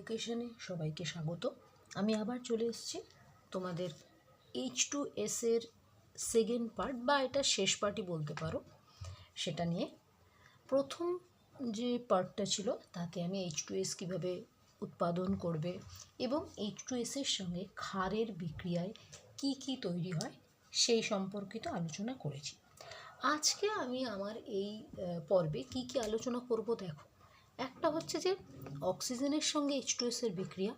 এডুকেশনে সবাইকে স্বাগত। আমি আবার চলে এসেছি তোমাদের এইচ টু এসের সেকেন্ড পার্ট বা এটা শেষ পার্টই বলতে পারো, সেটা নিয়ে। প্রথম যে পার্টটা ছিল তাতে আমি এইচ টু এস কীভাবে উৎপাদন করবে এবং এইচ টু এসের সঙ্গে ক্ষারের বিক্রিয়ায় কি কি তৈরি হয়, সেই সম্পর্কিত আলোচনা করেছি। আজকে আমি আমার এই পর্বে কি কি আলোচনা করব দেখো। একটা হচ্ছে যে অক্সিজেনের সঙ্গে এইচ টু এসের বিক্রিয়া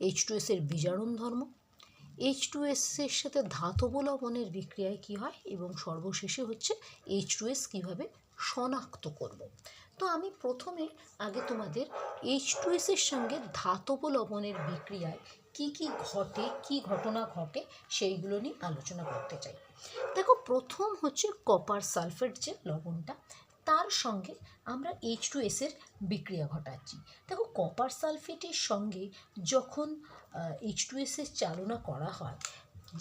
এইচ টু এসের বিজারণ ধর্ম এইচ টু এসের সাথে ধাতব লবণের বিক্রিয়ায় কী হয় এবং সর্বশেষে হচ্ছে এইচ টু এস কীভাবে শনাক্ত করব। তো আমি প্রথমে আগে তোমাদের এইচ টু এসের সঙ্গে ধাতব লবণের বিক্রিয়ায় কি কি ঘটে, কি ঘটনা ঘটে সেইগুলো নিয়ে আলোচনা করতে চাই। দেখো, প্রথম হচ্ছে কপার সালফেট যে লবণটা তার সঙ্গে আমরা এইচ টু এসের বিক্রিয়া ঘটাচ্ছি। দেখো কপার সালফেটের সঙ্গে যখন এইচ টু এসের চালনা করা হয়,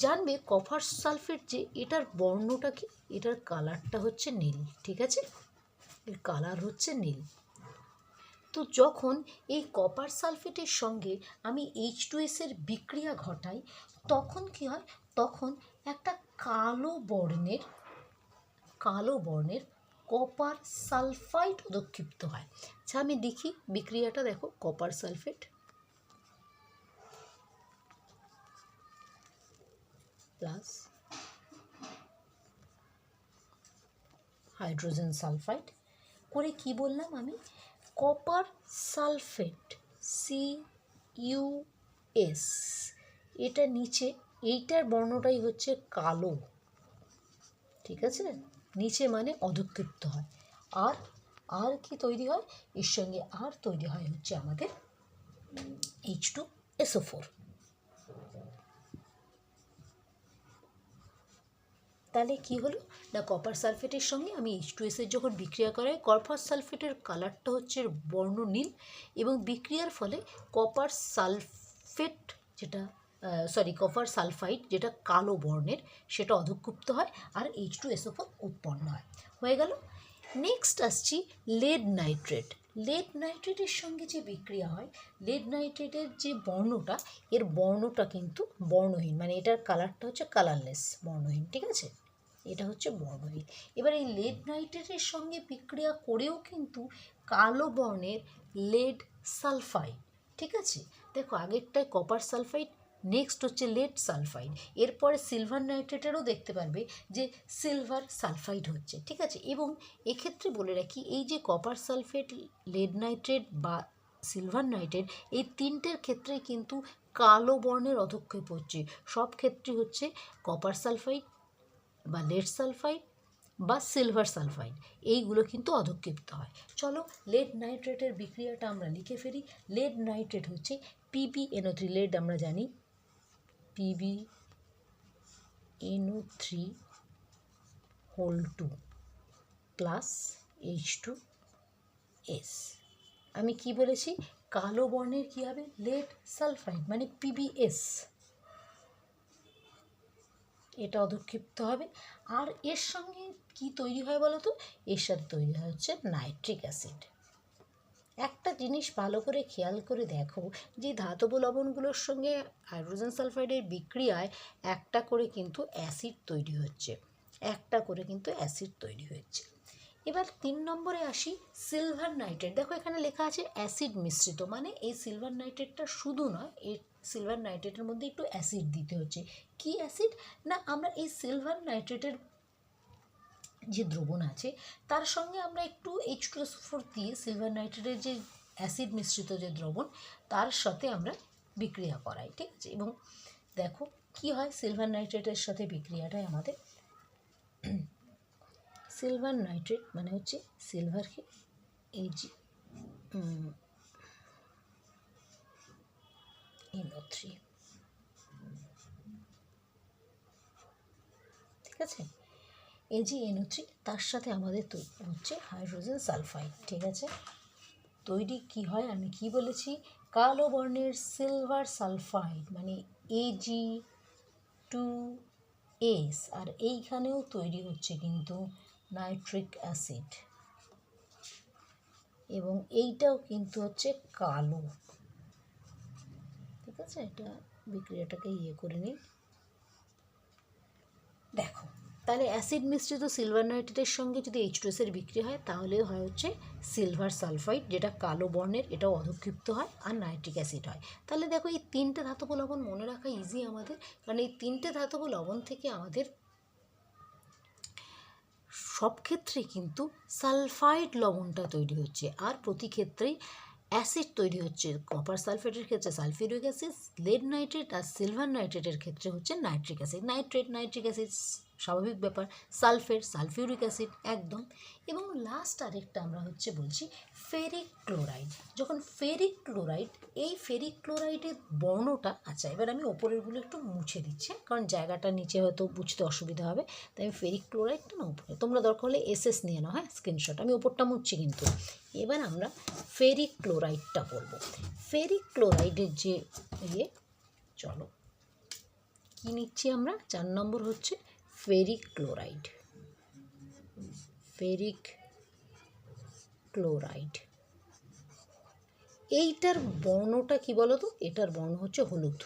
জানবে কপার সালফেট যে এটার বর্ণটা কি? এটার কালারটা হচ্ছে নীল, ঠিক আছে? এর কালার হচ্ছে নীল। তো যখন এই কপার সালফেটের সঙ্গে আমি এইচ টু এসের বিক্রিয়া ঘটাই, তখন কি হয়? তখন একটা কালো বর্ণের কালো বর্ণের কপার সালফাইড উদক্ষিপ্ত হয়। আচ্ছা আমি দেখি বিক্রিয়াটা, দেখো copper sulphate plus hydrogen sulphide করে কি বললাম আমি? Copper sulphate C U S এটা নিচে, এইটার বর্ণটাই হচ্ছে কালো। ঠিক আছে? নিচে মানে অধক্ষিপ্ত হয়। আর আর কি তৈরি হয়? এর সঙ্গে আর তৈরি হয় হচ্ছে আমাদের এইচ টু এসও ফোর তাহলে কি হলো? না কপার সালফেটের সঙ্গে আমি এইচ টু এসের যখন বিক্রিয়া করাই কপার সালফেটের কালারটা হচ্ছে বর্ণ নীল এবং বিক্রিয়ার ফলে কপার সালফেট যেটা সরি কপার সালফাইড যেটা কালো বর্ণের, সেটা অধক্ষুপ্ত হয় আর এইচ টু এসও উৎপন্ন হয়। হয়ে গেল। নেক্সট আসছি লেড নাইট্রেট লেড নাইট্রেটের সঙ্গে যে বিক্রিয়া হয় লেড নাইট্রেটের যে বর্ণটা, এর বর্ণটা কিন্তু বর্ণহীন মানে এটার কালারটা হচ্ছে কালারলেস বর্ণহীন, ঠিক আছে? এটা হচ্ছে বর্ণহীন। এবার এই লেড নাইট্রেটের সঙ্গে বিক্রিয়া করেও কিন্তু কালো বর্ণের লেড সালফাইড ঠিক আছে? দেখো, আগেরটায় কপার সালফাইড নেক্সট হচ্ছে লেড সালফাইড এরপরে সিলভার নাইট্রেটেরও দেখতে পারবে যে সিলভার সালফাইড হচ্ছে, ঠিক আছে? এবং এক্ষেত্রে বলে রাখি, এই যে কপার সালফেট লেড নাইট্রেট বা সিলভার নাইট্রেট এই তিনটের ক্ষেত্রে কিন্তু কালো বর্ণের অধক্ষেপ হচ্ছে। সব ক্ষেত্রে হচ্ছে কপার সালফাইড বা লেড সালফাইড বা সিলভার সালফাইড এইগুলো কিন্তু অধক্ষিপ্ত হয়। চলো লেড নাইট্রেটের বিক্রিয়াটা আমরা লিখে ফেলি। লেড নাইট্রেট হচ্ছে P B N O three lead আমরা জানি P B N O three whole two plus H two S আমি কি বলেছি? কালো বর্ণের কী হবে? লেড সালফাইড মানে পিবিএস এটা অধক্ষিপ্ত হবে। আর এর সঙ্গে কি তৈরি হয় বলো তো এর সাথে তৈরি হয় হচ্ছে নাইট্রিক অ্যাসিড একটা জিনিস ভালো করে খেয়াল করে দেখো যে ধাতব লবণগুলোর সঙ্গে হাইড্রোজেন সালফাইডের বিক্রিয়ায় একটা করে কিন্তু অ্যাসিড তৈরি হচ্ছে, একটা করে কিন্তু অ্যাসিড তৈরি হচ্ছে। এবার তিন নম্বরে আসি সিলভার নাইট্রেট। দেখো এখানে লেখা আছে অ্যাসিড মিশ্রিত মানে এই সিলভার নাইট্রেটটা শুধু নয়, এই সিলভার নাইট্রেটের মধ্যে একটু অ্যাসিড দিতে হচ্ছে। কি অ্যাসিড? না, আমরা এই সিলভার নাইট্রেটের যে দ্রবণ আছে, তার সঙ্গে আমরা একটু এইচ টু ফোর দিয়ে সিলভার নাইট্রেটের যে অ্যাসিড মিশ্রিত যে দ্রবণ, তার সাথে আমরা বিক্রিয়া করাই, ঠিক আছে? এবং দেখো কি হয় সিলভার নাইট্রেটের সাথে বিক্রিয়াটাই আমাদের। সিলভার নাইট্রেট মানে হচ্ছে সিলভারকে এই যে থ্রি ঠিক আছে? এজি এনও থ্রি তার সাথে আমাদের তৈরি হচ্ছে হাইড্রোজেন সালফাইড, ঠিক আছে? তৈরি কি হয়? আমি কি বলেছি? কালো বর্ণের সিলভার সালফাইড মানে এজি টু এস আর এইখানেও তৈরি হচ্ছে কিন্তু নাইট্রিক অ্যাসিড। এবং এইটাও কিন্তু হচ্ছে কালো। ঠিক আছে? এটা বিক্রিয়াটাকে ইয়ে করে নিই। দেখো তাহলে অ্যাসিড মিশ্রিত সিলভার নাইট্রেটের সঙ্গে যদি এইচ টু এর বিক্রি হয়, তাহলে হয় হচ্ছে সিলভার সালফাইড, যেটা কালো বর্ণের, এটাও অধক্ষিপ্ত হয় আর নাইট্রিক অ্যাসিড হয়। তাহলে দেখো এই তিনটে ধাতব লবণ মনে রাখা ইজি আমাদের, কারণ এই তিনটে ধাতব লবণ থেকে আমাদের সব ক্ষেত্রে কিন্তু সালফাইড লবণটা তৈরি হচ্ছে আর প্রতি ক্ষেত্রেই অ্যাসিড তৈরি হচ্ছে। কপার সালফেটের ক্ষেত্রে সালফিউরিক অ্যাসিড লেড নাইট্রেট আর সিলভার নাইট্রেটের ক্ষেত্রে হচ্ছে nitric acid nitrate nitric acid স্বাভাবিক ব্যাপার, সালফেট, সালফিউরিক অ্যাসিড, একদম। এবং লাস্ট আরেকটা আমরা হচ্ছে বলছি ফেরিক ক্লোরাইড। যখন ফেরিক ক্লোরাইড, এই ফেরিক ক্লোরাইডের বর্ণটা আচ্ছা এবার আমি ওপরেরগুলো একটু মুছে দিচ্ছি, কারণ জায়গাটা নিচে হয়তো বুঝতে অসুবিধা হবে, তাই আমি ফেরিক ক্লোরাইডটা না উপরে, তোমরা দরকার হলে এসএস নিয়ে নাও হ্যাঁ স্ক্রিনশট আমি ওপরটা মুছছি কিন্তু। এবার আমরা ফেরিক ক্লোরাইডটা বলব ফেরিক ক্লোরাইডের যে ইয়ে চলো, কী নিচ্ছি আমরা? চার নম্বর হচ্ছে ফেরিক ক্লোরাইড ফেরিক ক্লোরাইড এইটার বর্ণটা কি বলো তো এটার বর্ণ হচ্ছে হলুদ।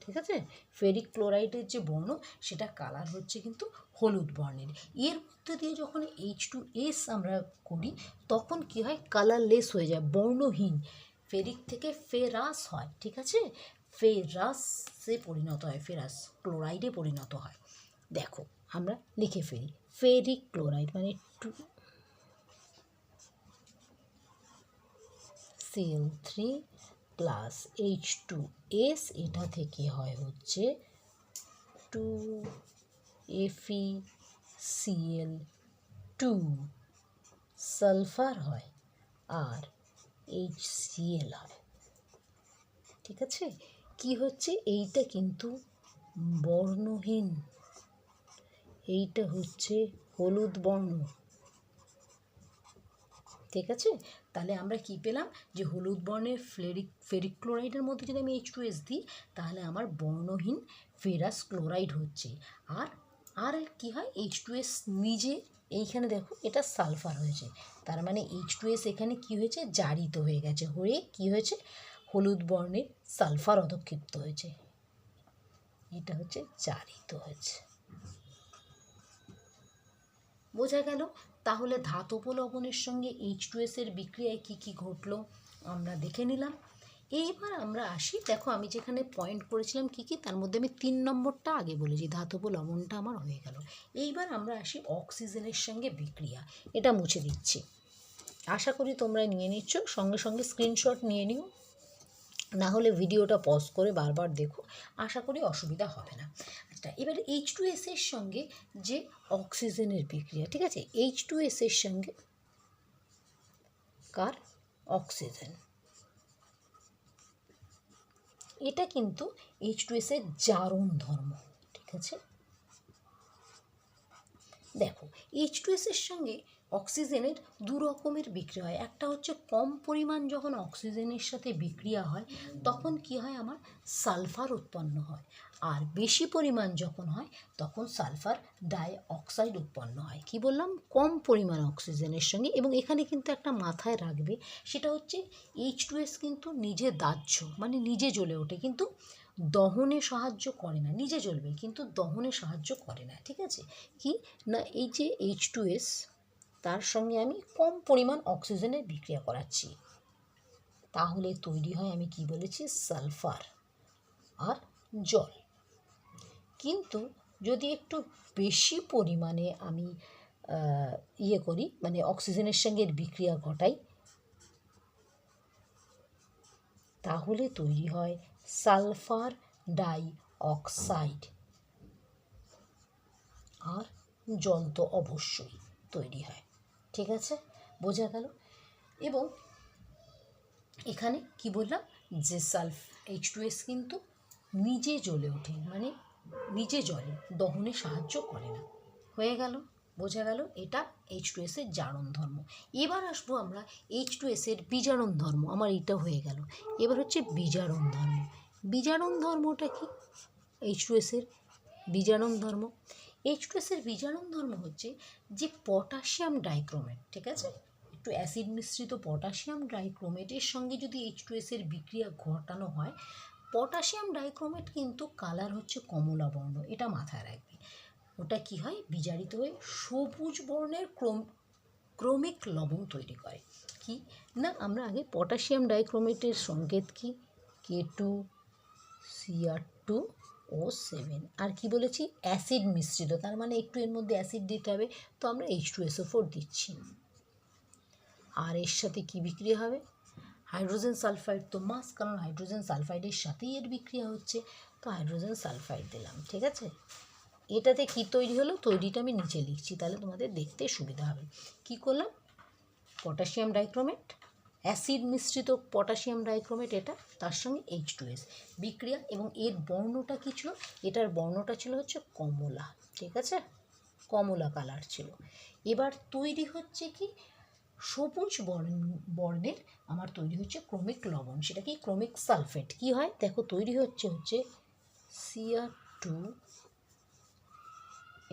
ঠিক আছে? ফেরিক ক্লোরাইডের যে বর্ণ, সেটা কালার হচ্ছে কিন্তু হলুদ বর্ণের। এর মধ্যে দিয়ে যখন এইচ টু এস আমরা করি, তখন কি হয়? কালারলেস হয়ে যায়, বর্ণহীন। ফেরিক থেকে ফেরাস হয়, ঠিক আছে? ফেরাসে পরিণত হয়, ফেরাস ক্লোরাইডে পরিণত হয়। দেখো, আমরা লিখে ফেলি। ফেরিক ক্লোরাইড মানে two C L three plus H two S, এটা থেকে হয় হচ্ছে two F E C L two. Sulphur হয় আর এইচ সিএল হয়। ঠিক আছে? কি হচ্ছে? এইটা কিন্তু বর্ণহীন। এইটা হচ্ছে হলুদ বর্ণ। ঠিক আছে? তাহলে আমরা কি পেলাম? যে হলুদ বর্ণের ফ্লেরিক ফেরিক ক্লোরাইডের মধ্যে যদি আমি এইচ টু এস দিই, তাহলে আমার বর্ণহীন ফেরাস ক্লোরাইড হচ্ছে। আর আর কি হয়? এইচ টু এস নিজে এইখানে দেখো, এটা সালফার হয়েছে। তার মানে এইচ টু এস এখানে কি হয়েছে? জারিত হয়ে গেছে। হয়ে কি হয়েছে? হলুদ বর্ণের সালফার অধক্ষিপ্ত হয়েছে। এটা হচ্ছে জারিত হয়েছে। বোঝা গেল, তাহলে ধাতব লবণের সঙ্গে এইচ টু এর বিক্রিয়ায় কী কী ঘটলো আমরা দেখে নিলাম। এইবার আমরা আসি, দেখো আমি যেখানে পয়েন্ট করেছিলাম কী কী, তার মধ্যে আমি তিন নম্বরটা আগে বলেছি ধাতব লবণটা আমার হয়ে গেল। এইবার আমরা আসি অক্সিজেনের সঙ্গে বিক্রিয়া, এটা মুছে দিচ্ছি। আশা করি তোমরা নিয়ে নিচ্ছ, সঙ্গে সঙ্গে স্ক্রিনশট নিয়ে নিও। না হলে ভিডিওটা পজ করে বারবার দেখো। আশা করি অসুবিধা হবে না। আচ্ছা এবার এইচ টু এসের সঙ্গে যে অক্সিজেনের বিক্রিয়া, ঠিক আছে? এইচ টু এসের সঙ্গে কার? অক্সিজেন এটা কিন্তু এইচ টু এসের জারণ ধর্ম, ঠিক আছে? দেখো এইচ টু এসের সঙ্গে অক্সিজেনের দু রকমের বিক্রিয়া হয়। একটা হচ্ছে কম পরিমাণ যখন অক্সিজেনের সাথে বিক্রিয়া হয়, তখন কি হয় আমার? সালফার উৎপন্ন হয়। আর বেশি পরিমাণ যখন হয়, তখন সালফার ডাই অক্সাইড উৎপন্ন হয়। কি বললাম? কম পরিমাণ অক্সিজেনের সঙ্গে। এবং এখানে কিন্তু একটা মাথায় রাখবে, সেটা হচ্ছে এইচ টু এস কিন্তু নিজে দাহ্য মানে নিজে জ্বলে ওঠে। কিন্তু দহনে সাহায্য করে না, নিজে জ্বলবে, কিন্তু দহনে সাহায্য করে না। ঠিক আছে? কি? না, এই যে এইচ টু এস তার সঙ্গে আমি কম পরিমাণ অক্সিজেনের বিক্রিয়া করাচ্ছি। তাহলে তৈরি হয় আমি কি বলেছি? সালফার আর জল। কিন্তু যদি একটু বেশি পরিমাণে আমি ইয়ে করি মানে অক্সিজেনের সঙ্গে বিক্রিয়া ঘটাই, তাহলে তৈরি হয় সালফার ডাই অক্সাইড আর জল তো অবশ্যই তৈরি হয়। ঠিক আছে? বোঝা গেল। এবং এখানে কি বললাম? যে সালফ এইচ টু এস কিন্তু নিজে জ্বলে ওঠে মানে নিজে জ্বলে, দহনে সাহায্য করে না। হয়ে গেল, বোঝা গেল, এটা এইচ টু এসের জারণ ধর্ম। এবার আসব আমরা এইচ টু এসের বিজারণ ধর্ম, আমার এটা হয়ে গেল। এবার হচ্ছে বিজারণ ধর্ম। বিজারণ ধর্মটা কি? এইচ টু এসের বিজারণ ধর্ম। এইচ টু এসের বিজারণ ধর্ম হচ্ছে যে পটাশিয়াম ডাইক্রোমেট ঠিক আছে? একটু অ্যাসিড মিশ্রিত পটাশিয়াম ডাইক্রোমেটের সঙ্গে যদি এইচ টু এসের বিক্রিয়া ঘটানো হয় পটাশিয়াম ডাইক্রোমেট কিন্তু কালার হচ্ছে কমলা বর্ণ, এটা মাথায় রাখবে। ওটা কি হয়? বিজারিত হয়ে সবুজ বর্ণের ক্রোম, ক্রমিক লবণ তৈরি করে। কি? না, আমরা আগে পটাশিয়াম ডাইক্রোমেটের সংকেত কি? K two C R two O seven. আর কি বলেছি? অ্যাসিড মিশ্রিত, তার মানে একটু এর মধ্যে অ্যাসিড দিতে হবে। তো আমরা এইচ টু এসও ফোর দিচ্ছি। আর এর সাথে কি বিক্রিয়া হবে? হাইড্রোজেন সালফাইড তো মাস কারণ হাইড্রোজেন সালফাইডের সাথেই এর বিক্রিয়া হচ্ছে। তো হাইড্রোজেন সালফাইড দিলাম, ঠিক আছে? এটাতে কি তৈরি হলো? তৈরিটা আমি নিচে লিখছি, তাহলে তোমাদের দেখতে সুবিধা হবে। কি করলাম? পটাশিয়াম ডাইক্রোমেট অ্যাসিড মিশ্রিত পটাশিয়াম ডাইক্রোমেট এটা, তার সঙ্গে এইচ টু এস বিক্রিয়া এবং এর বর্ণটা কী ছিল? এটার বর্ণটা ছিল হচ্ছে কমলা, ঠিক আছে? কমলা কালার ছিল। এবার তৈরি হচ্ছে কি? সবুজ বর্ণ, বর্ণের আমার তৈরি হচ্ছে ক্রমিক লবণ সেটা কি ক্রমিক সালফেট। কি হয়? দেখো, তৈরি হচ্ছে হচ্ছে C R two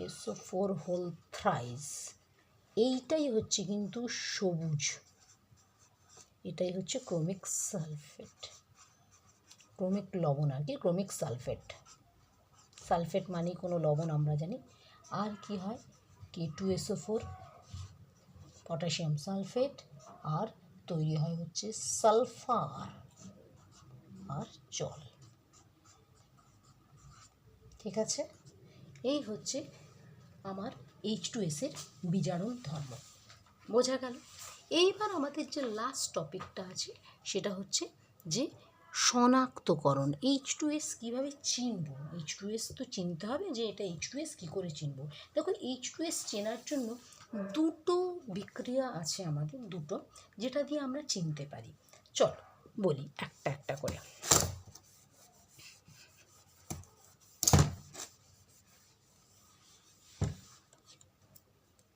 S O four whole thrice এইটাই হচ্ছে কিন্তু সবুজ এটাই হচ্ছে ক্রমিক সালফেট। ক্রমিক লবণ আর কি, ক্রমিক সালফেট। সালফেট মানে কোনো লবণ আমরা জানি। আর কি হয়? K two S O four potassium sulphate আর তৈরি হয় হচ্ছে সালফার আর জল। ঠিক আছে? এই হচ্ছে আমার এইচ টু এসের বিজারণ ধর্ম। বোঝা গেল? এইবার আমাদের যে লাস্ট টপিকটা আছে, সেটা হচ্ছে যে শনাক্তকরণ এইচ টু এস কীভাবে চিনব? এইচ টু এস তো চিনতে হবে যে এটা এইচ টু এস কী করে চিনব? দেখো এইচ টু এস চেনার জন্য দুটো বিক্রিয়া আছে আমাদের, দুটো, যেটা দিয়ে আমরা চিনতে পারি। চল, বলি একটা একটা করে।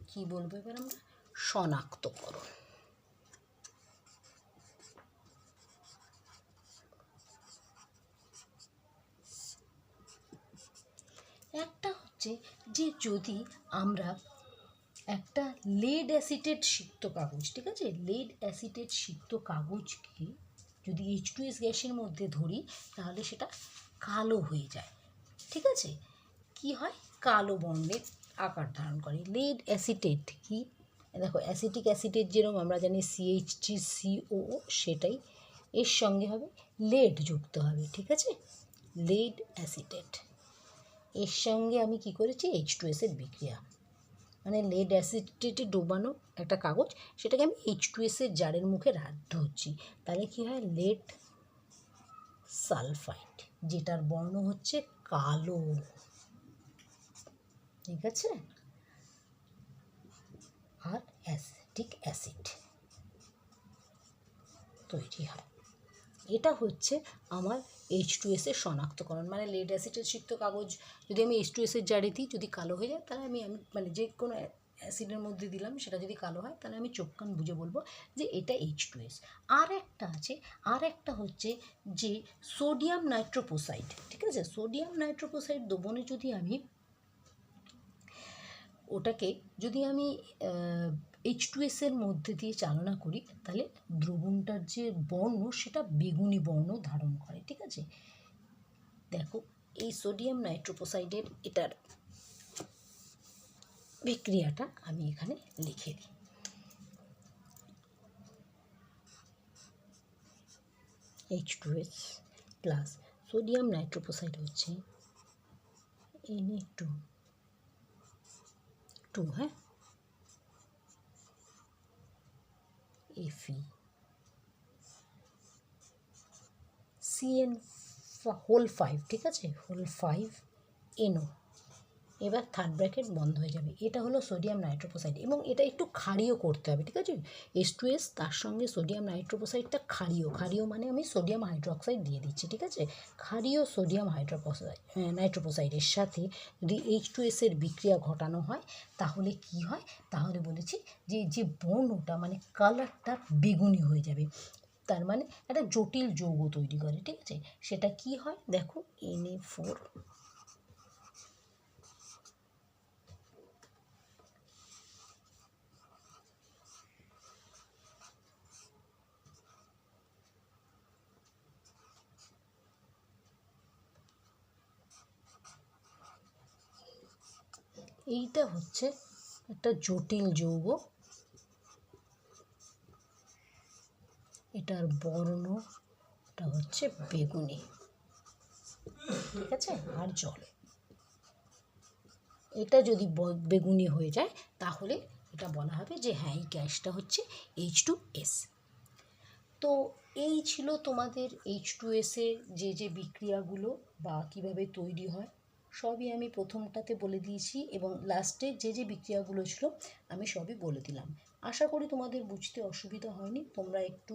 কি বলব এবার আমরা? শনাক্তকরণ। একটা হচ্ছে যে যদি আমরা একটা লেড অ্যাসিটেড সিক্ত কাগজ, ঠিক আছে? লেড অ্যাসিটেড সিক্ত কাগজকে যদি এইচ টু এস গ্যাসের মধ্যে ধরি, তাহলে সেটা কালো হয়ে যায়। ঠিক আছে? কি হয়? কালো বর্ণের আকার ধারণ করে। লেড অ্যাসিটেট কি? দেখো অ্যাসিটিক অ্যাসিডের যেরকম আমরা জানি সিএইচ থ্রি সিও সেটাই এর সঙ্গে হবে। লেড যুক্ত হবে, ঠিক আছে? লেড অ্যাসিটেট এর সঙ্গে আমি কি করেছি? এইচ টু এসের বিক্রিয়া। মানে লেড অ্যাসিডেটে ডোবানো একটা কাগজ, সেটাকে আমি এইচ টু এসের জারের মুখে হচ্ছি তাহলে কি হয়? লেড সালফাইড যেটার বর্ণ হচ্ছে কালো। ঠিক আছে? আর অ্যাসিটিক অ্যাসিড তৈরি হয়। এটা হচ্ছে আমার এইচ টু এসের শনাক্তকরণ। মানে লেড অ্যাসিডের সিক্ত কাগজ, যদি আমি এইচ টু এসের জারি দিই, যদি কালো হয়ে যায়, তাহলে আমি আমি মানে যে কোনো অ্যাসিডের মধ্যে দিলাম, সেটা যদি কালো হয়, তাহলে আমি চোখ কান বুঝে বলব যে এটা এইচ টু এস আর একটা আছে আর একটা হচ্ছে যে সোডিয়াম নাইট্রোপোসাইড ঠিক আছে? সোডিয়াম নাইট্রোপোসাইড দ্রবণে যদি আমি, ওটাকে যদি আমি এইচ টু এসের মধ্যে দিয়ে চালনা করি, তাহলে দ্রবণটার যে বর্ণ, সেটা বেগুনি বর্ণ ধারণ করে, ঠিক আছে? দেখো, এই সোডিয়াম নাইট্রোপোসাইডের এটার বিক্রিয়াটা আমি এখানে লিখে দিই। H two S plus sodium nitroprusside হচ্ছে এনএ টু টু হ্যাঁ? এফি সিএন হোল ফাইভ ঠিক আছে? হোল ফাইভ এনও এবার থার্ড ব্র্যাকেট বন্ধ হয়ে যাবে। এটা হলো সোডিয়াম নাইট্রোপোসাইড এবং এটা একটু ক্ষারীয় করতে হবে, ঠিক আছে? এস টু এস তার সঙ্গে সোডিয়াম নাইট্রোপোসাইডটা ক্ষারীয়। ক্ষারীয় মানে আমি সোডিয়াম হাইড্রোক্সাইড দিয়ে দিচ্ছি, ঠিক আছে? ক্ষারীয় সোডিয়াম হাইড্রোপোসাইড নাইট্রোপোসাইডের সাথে যদি এইচ টু এসের বিক্রিয়া ঘটানো হয়, তাহলে কি হয়? তাহলে বলেছি যে যে বর্ণটা মানে কালারটা বেগুনি হয়ে যাবে। তার মানে একটা জটিল যৌগ তৈরি করে, ঠিক আছে? সেটা কি হয়? দেখো এন এ ফোর এইটা হচ্ছে একটা জটিল যৌগ। এটার বর্ণটা হচ্ছে বেগুনি। ঠিক আছে? আর জল। এটা যদি বেগুনি হয়ে যায়, তাহলে এটা বলা হবে যে হ্যাঁ এই গ্যাসটা হচ্ছে এইচ টু এস তো এই ছিল তোমাদের এইচ টু এসের যে যে বিক্রিয়াগুলো বা কীভাবে তৈরি হয়। সবই আমি প্রথমটাতে বলে দিয়েছি এবং লাস্টে যে যে বিক্রিয়াগুলো ছিল আমি সবই বলে দিলাম। আশা করি তোমাদের বুঝতে অসুবিধা হয়নি। তোমরা একটু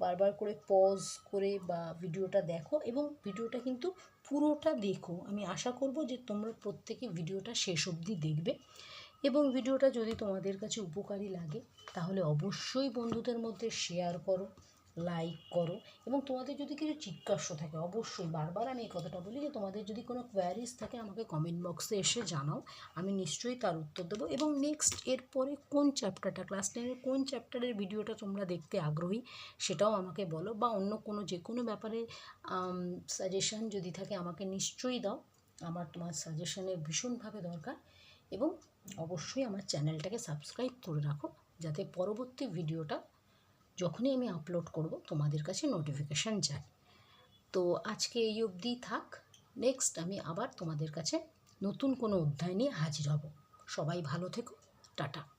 বারবার করে পজ করে বা ভিডিওটা দেখো এবং ভিডিওটা কিন্তু পুরোটা দেখো। আমি আশা করব যে তোমরা প্রত্যেকে ভিডিওটা শেষ অবধি দেখবে এবং ভিডিওটা যদি তোমাদের কাছে উপকারী লাগে তাহলে অবশ্যই বন্ধুদের মধ্যে শেয়ার করো। লাইক করো এবং তোমাদের যদি কিছু জিজ্ঞাসা থাকে, অবশ্যই বারবার আমি এই কথাটা বলি যে তোমাদের যদি কোনো কোয়ারিজ থাকে আমাকে কমেন্ট বক্সে এসে জানাও, আমি নিশ্চয়ই তার উত্তর দেবো এবং নেক্সট এরপরে কোন চ্যাপ্টারটা ক্লাস টেনের কোন চ্যাপ্টারের ভিডিওটা তোমরা দেখতে আগ্রহী সেটাও আমাকে বলো বা অন্য কোনো যে কোনো ব্যাপারে সাজেশান যদি থাকে আমাকে নিশ্চয়ই দাও, আমার তোমার সাজেশনের ভীষণভাবে দরকার এবং অবশ্যই আমার চ্যানেলটাকে সাবস্ক্রাইব করে রাখো যাতে পরবর্তী ভিডিওটা যখনই আমি আপলোড করব, তোমাদের কাছে নোটিফিকেশান যায়। তো আজকে এই অবধি থাক। নেক্সট আমি আবার তোমাদের কাছে নতুন কোনো অধ্যায় নিয়ে হাজির হব। সবাই ভালো থেকো। টাটা।